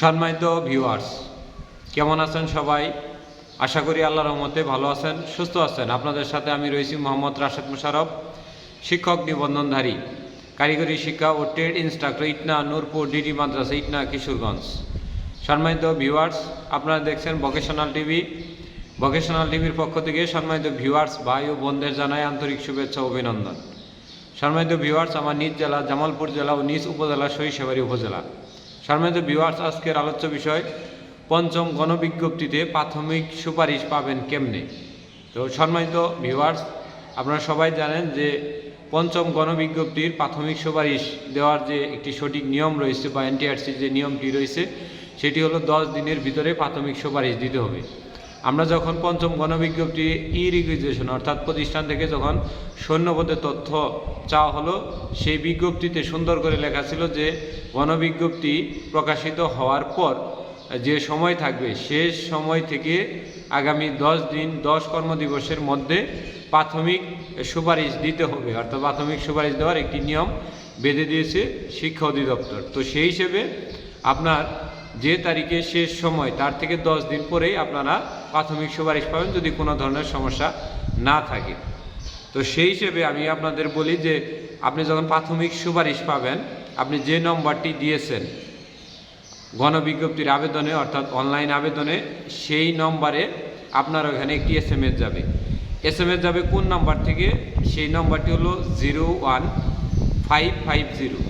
সম্মানিত ভিউয়ার্স কেমন আছেন সবাই? আশা করি আল্লাহ রহমতে ভালো আছেন, সুস্থ আছেন। আপনাদের সাথে আমি রয়েছি মোহাম্মদ রাশেদ মুশারফ, শিক্ষক নিবন্ধনধারী, কারিগরি শিক্ষা ও trade instructor, Itna, Nurpur, DD মাদ্রাসা, ইটনা, কিশোরগঞ্জ। সম্মানিত ভিউয়ার্স আপনারা দেখছেন ভোকেশনাল টিভি ভোকেশনাল টিভির পক্ষ থেকে সম্মানিত ভিউয়ার্স ভাই ও বোনদের জানাই আন্তরিক শুভেচ্ছা অভিনন্দন। সম্মানিত ভিউয়ার্স আমার নিজ জেলা, জামালপুর জেলা ও নিজ উপজেলা সহিসেবাড়ি উপজেলা। সম্মানিত ভিউয়ার্স আজকের আলোচ্য বিষয়, পঞ্চম গণবিজ্ঞপ্তিতে প্রাথমিক সুপারিশ পাবেন কেমনে? তো সম্মানিত ভিউয়ার্স আপনারা সবাই জানেন যে পঞ্চম গণবিজ্ঞপ্তির প্রাথমিক সুপারিশ দেওয়ার যে একটি সঠিক নিয়ম রয়েছে বা এনটিআরসির যে নিয়মটি রয়েছে, সেটি হলো দশ দিনের ভিতরে প্রাথমিক সুপারিশ দিতে হবে। আমরা যখন পঞ্চম গণবিজ্ঞপ্তি ই রিকুইজেশন অর্থাৎ প্রতিষ্ঠান থেকে যখন সৈন্যপদের তথ্য চাওয়া হলো, সেই বিজ্ঞপ্তিতে সুন্দর করে লেখা ছিল যে গণবিজ্ঞপ্তি প্রকাশিত হওয়ার পর যে সময় থাকবে, শেষ সময় থেকে আগামী দশ দিন, দশ কর্মদিবসের মধ্যে প্রাথমিক সুপারিশ দিতে হবে। অর্থাৎ প্রাথমিক সুপারিশ দেওয়ার একটি নিয়ম বেঁধে দিয়েছে শিক্ষা অধিদপ্তর। তো সেই হিসেবে আপনার যে তারিখে শেষ সময়, তার থেকে দশ দিন পরেই আপনারা প্রাথমিক সুপারিশ পাবেন যদি কোনো ধরনের সমস্যা না থাকে। তো সেই হিসেবে আমি আপনাদের বলি যে, আপনি যখন প্রাথমিক সুপারিশ পাবেন, আপনি যে নম্বরটি দিয়েছেন, গণবিজ্ঞপ্তির আবেদনে, অর্থাৎ অনলাইন আবেদনে, সেই নম্বরে আপনার ওখানে একটি এস এম এস যাবে। এস এম এস যাবে কোন নাম্বার থেকে? সেই নম্বরটি হলো zero one five five zero.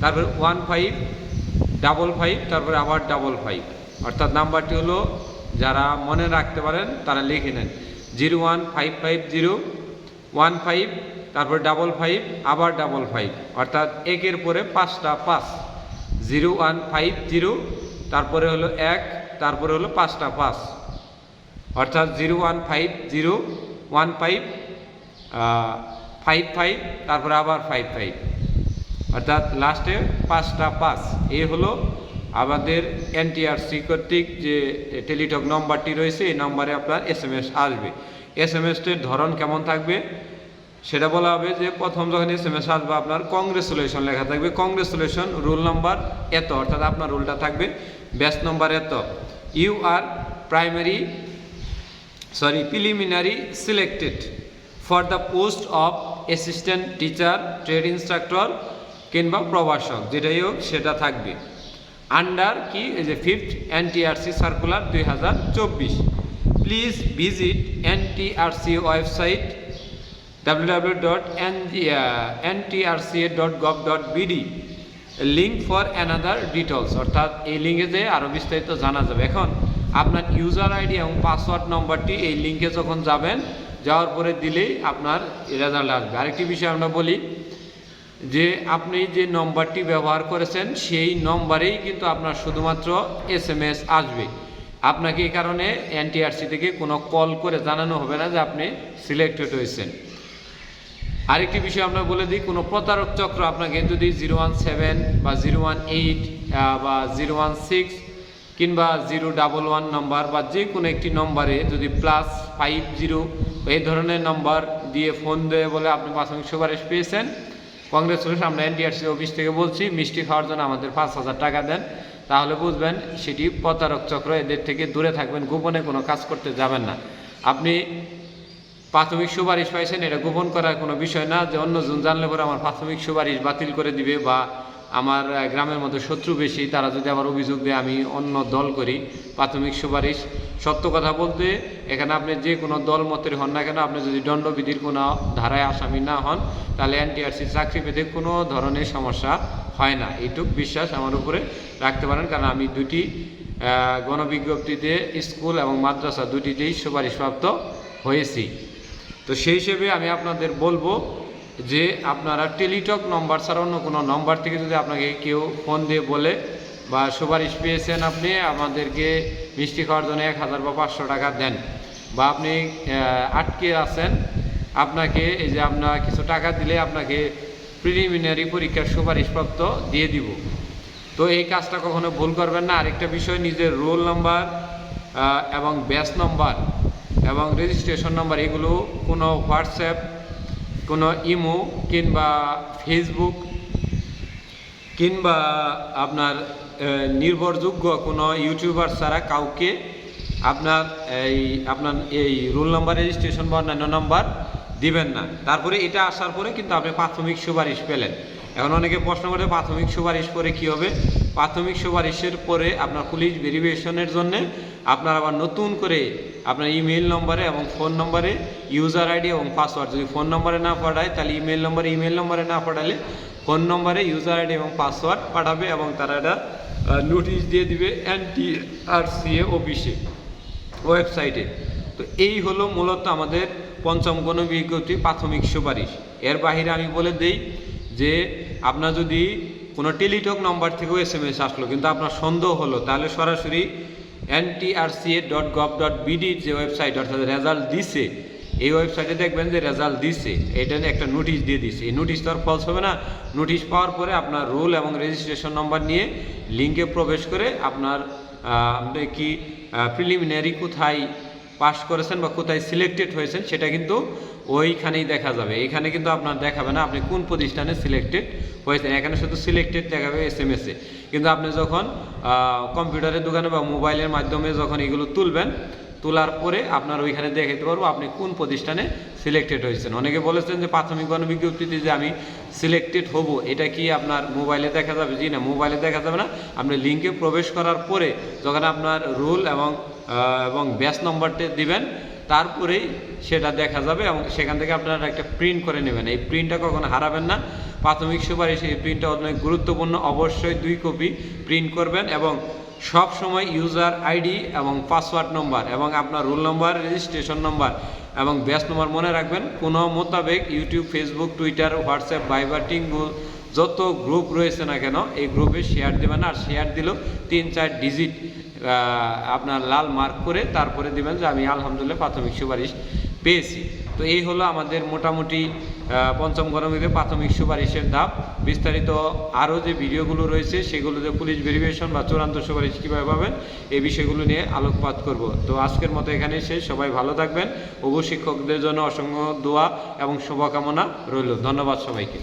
তারপর ওয়ান ফাইভ ডাবল ফাইভ, তারপরে আবার ডাবল ফাইভ। অর্থাৎ নাম্বারটি হলো, যারা মনে রাখতে পারেন তারা লিখে নেন। Zero one five five zero, one five, তারপর ডাবল ফাইভ, আবার ডাবল ফাইভ। অর্থাৎ একের পরে পাঁচটা পাঁচ। জিরো ওয়ান ফাইভ জিরো, তারপরে হলো এক, তারপরে হলো পাঁচটা পাঁচ। অর্থাৎ zero one five zero, one five five five, তারপরে আবার ফাইভ ফাইভ। অর্থাৎ লাস্টে পাঁচটা পাঁচ। এই হলো আমাদের এনটিআরসি কর্তৃক যে টেলিটক নম্বরটি রয়েছে, এই নম্বরে আপনার এস এম এস আসবে। এস এম এসটির ধরন কেমন থাকবে? সেটা বলা হবে যে প্রথম যখন এস এম এস আসবে, আপনার কংগ্রেচুলেশন লেখা থাকবে। কংগ্রেচুলেশন রুল নাম্বার এত, অর্থাৎ আপনার রুলটা থাকবে ব্যাচ নম্বর এত। You are primary, sorry, preliminary selected for the post of assistant teacher, trade instructor কিংবা প্রভাষক, যেটাই হোক, সেটা থাকবে। আন্ডার কি এই যে ফিফথ এনটিআরসি সার্কুলার দুই হাজার চব্বিশ। Please visit NTRC website W dot dot gov dot BD link for another details অর্থাৎ এই লিঙ্কে যে আরও বিস্তারিত জানা যাবে। এখন, আপনার ইউজার আইডি এবং পাসওয়ার্ড নম্বরটি এই লিঙ্কে যখন যাবেন, যাওয়ার পরে দিলেই আপনার রেজাল্ট আসবে। আরেকটি বিষয় আমরা বলি যে আপনি যে নম্বরটি ব্যবহার করেছেন, সেই নম্বরেই কিন্তু আপনার শুধুমাত্র এস এম এস আসবে। আপনাকে এই কারণে এনটিআরসি থেকে কোনো কল করে জানানো হবে না যে আপনি সিলেক্টেড হয়েছেন। আরেকটি বিষয় আমরা বলে দিই, কোনো প্রতারক চক্র আপনাকে যদি জিরো ওয়ান সেভেন বা জিরো ওয়ান এইট বা জিরো ওয়ান সিক্স কিংবা জিরো ডাবল ওয়ান নম্বর বা যে কোনো একটি নম্বরে যদি প্লাস ফাইভ জিরো, এই ধরনের নম্বর দিয়ে ফোন দেয় বলে আপনি প্রাথমিক সুপারিশ পেয়েছেন। কংগ্রেচুলেশন আমরা এনটিআরসি অফিস থেকে বলছি, মিষ্টি খাওয়ার জন্য আমাদের পাঁচ হাজার টাকা দেন। তাহলে বুঝবেন, সেটি প্রতারক চক্র, এদের থেকে দূরে থাকবেন, গোপনে কোনো কাজ করতে যাবেন না। আপনি প্রাথমিক সুপারিশ পাইছেন, এটা গোপন করার কোনো বিষয় না, যে অন্যজন জানলে পরে আমার প্রাথমিক সুপারিশ বাতিল করে দিবে বা আমার গ্রামের মধ্যে শত্রু বেশি, তারা যদি আবার অভিযোগ দেয়, আমি অন্য দল করি। প্রাথমিক সুপারিশ। সত্য কথা বলতে, এখানে আপনি যে কোনো দল মতের হন না কেন, আপনি যদি দণ্ডবিধির কোনো ধারায় আসামি না হন, তাহলে এনটিআরসি চাকরি পেতে কোনো ধরনের সমস্যা হয় না। এইটুক বিশ্বাস আমার উপরে রাখতে পারেন, কারণ আমি দুটি গণবিজ্ঞপ্তিতে স্কুল এবং মাদ্রাসা দুটিতেই সুপারিশপ্রাপ্ত হয়েছি। তো সেই হিসেবে আমি আপনাদের বলব যে আপনারা টেলিটক নম্বর ছাড়া অন্য কোনো নম্বর থেকে যদি আপনাকে কেউ ফোন দিয়ে বলে বা সুপারিশ পেয়েছেন আপনি, আমাদেরকে মিষ্টি খাওয়ার জন্য এক হাজার বা পাঁচশো টাকা দেন। বা আপনি আটকে আছেন, আপনাকে এই যে আপনার কিছু টাকা দিলে আপনাকে প্রিলিমিনারি পরীক্ষার সুপারিশপ্রাপ্ত দিয়ে দিব। তো এই কাজটা কখনো ভুল করবেন না। আরেকটা বিষয়, নিজের রোল নাম্বার এবং ব্যাচ নম্বর, এবং রেজিস্ট্রেশন নাম্বার, এগুলো কোনো হোয়াটসঅ্যাপ কোনো ইমো কিংবা ফেসবুক কিংবা আপনার নির্ভরযোগ্য কোনো ইউটিউবার ছাড়া কাউকে আপনার এই আপনার এই রোল নাম্বার রেজিস্ট্রেশন বা অন্যান্য নাম্বার দিবেন না। তারপরে এটা আসার পরে কিন্তু আপনি প্রাথমিক সুপারিশ পেলেন। এখন অনেকে প্রশ্ন করে প্রাথমিক সুপারিশ পরে কি হবে? প্রাথমিক সুপারিশের পরে আপনার পুলিশ ভেরিফিকেশনের জন্য আপনার আবার নতুন করে আপনার ইমেল নম্বরে এবং ফোন নম্বরে ইউজার আইডি এবং পাসওয়ার্ড যদি ফোন নম্বরে না পাঠায়, তাহলে ইমেল নম্বরে ইমেল নম্বরে না পাঠালে ফোন নম্বরে ইউজার আইডি এবং পাসওয়ার্ড পাঠাবে এবং তারা এটা নোটিশ দিয়ে দিবে এনটি আর সিএ অফিসে ওয়েবসাইটে তো এই হলো মূলত আমাদের পঞ্চম কোনো বিজ্ঞপ্তি, প্রাথমিক সুপারিশ। এর বাহিরে আমি বলে দেই যে, আপনার যদি কোনো টেলিটক নম্বর থেকেও এস এম এস আসলো, কিন্তু আপনার সন্দেহ হলো, তাহলে সরাসরি এনটিআরসিএ ডট গভ ডট বিডির যে ওয়েবসাইট অর্থাৎ রেজাল্ট দিছে, এই ওয়েবসাইটে দেখবেন যে রেজাল্ট দিছে। এটা নিয়ে একটা নোটিশ দিয়ে দিছে। এই নোটিশ তো আর ফলস হবে না। নোটিশ পাওয়ার পরে আপনার রোল এবং রেজিস্ট্রেশন নম্বর নিয়ে লিঙ্কে প্রবেশ করে আপনার আপনি কি প্রিলিমিনারি কোথায় পাস করেছেন বা কোথায় সিলেক্টেড হয়েছেন সেটা কিন্তু ওইখানেই দেখা যাবে। এখানে কিন্তু আপনার দেখাবে না আপনি কোন প্রতিষ্ঠানে সিলেক্টেড হয়েছেন। এখানে শুধু সিলেক্টেড দেখাবে এস এম এসে কিন্তু আপনি যখন কম্পিউটারের দোকানে বা মোবাইলের মাধ্যমে যখন এগুলো তুলবেন, তোলার পরে আপনার ওইখানে দেখাতে পারব আপনি কোন প্রতিষ্ঠানে সিলেক্টেড হয়েছেন। অনেকে বলেছেন যে প্রাথমিক গণবিজ্ঞপ্তিতে যে আমি সিলেক্টেড হব, এটা কি আপনার মোবাইলে দেখা যাবে? জি না মোবাইলে দেখা যাবে না। আপনি লিঙ্কে প্রবেশ করার পরে যখন আপনার রুল এবং এবং ব্যাচ নম্বরটা দিবেন তারপরেই সেটা দেখা যাবে এবং সেখান থেকে আপনারা একটা প্রিন্ট করে নেবেন। এই প্রিন্টটা কখনো হারাবেন না। প্রাথমিক সুপারিশ, এই প্রিন্টটা অনেক গুরুত্বপূর্ণ। অবশ্যই দুই কপি প্রিন্ট করবেন এবং সব সময় ইউজার আইডি এবং পাসওয়ার্ড নম্বর এবং আপনার রোল নম্বর রেজিস্ট্রেশন নম্বর এবং ব্যাচ নম্বর মনে রাখবেন। কোনো মোতাবেক ইউটিউব ফেসবুক টুইটার হোয়াটসঅ্যাপ ভাইবার টিঙ্গু যত গ্রুপ রয়েছে না কেন, এই গ্রুপে শেয়ার দেবেন আর শেয়ার দিলেও তিন, চার ডিজিট আপনার লাল মার্ক করে তারপরে দিবেন যে, আমি আলহামদুলিল্লাহ প্রাথমিক সুপারিশ পেয়েছি। তো এই হলো আমাদের মোটামুটি পঞ্চম গণমিতে প্রাথমিক সুপারিশের ধাপ। বিস্তারিত আরও যে ভিডিওগুলো রয়েছে, সেগুলোতে পুলিশ ভেরিফিকেশন বা চূড়ান্ত সুপারিশ কীভাবে পাবেন, এই বিষয়গুলো নিয়ে আলোকপাত করব। তো আজকের মতো এখানে শেষ। সবাই ভালো থাকবেন। শিক্ষকদের জন্য অসংখ্য দোয়া এবং শুভকামনা রইল। ধন্যবাদ সবাইকে।